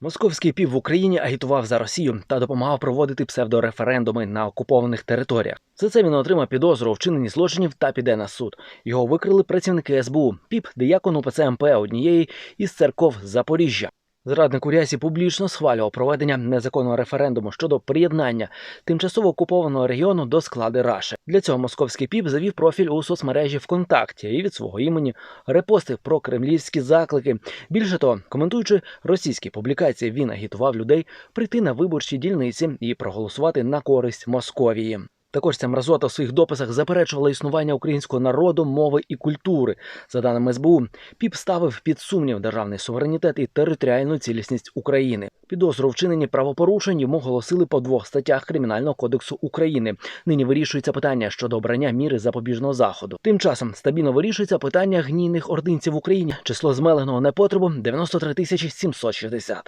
Московський пів в Україні агітував за Росію та допомагав проводити псевдореферендуми на окупованих територіях. За це він отримав підозру у вчиненні злочинів та піде на суд. Його викрили працівники СБУ. Піп деякон УПЦ МП однієї із церков Запоріжжя. Зрадник у рясі публічно схвалював проведення незаконного референдуму щодо приєднання тимчасово окупованого регіону до склади Раши. Для цього московський піп завів профіль у соцмережі ВКонтакті і від свого імені репостив про кремлівські заклики. Більше того, коментуючи російські публікації, він агітував людей прийти на виборчі дільниці і проголосувати на користь Московії. Також ця мразота в своїх дописах заперечувала існування українського народу, мови і культури. За даними СБУ, ПІП ставив під сумнів державний суверенітет і територіальну цілісність України. Підозру у вчиненні правопорушень йому оголосили по двох статтях Кримінального кодексу України. Нині вирішується питання щодо обрання міри запобіжного заходу. Тим часом стабільно вирішується питання гнійних ординців в Україні. Число змеленого непотребу 93 тисячі 760.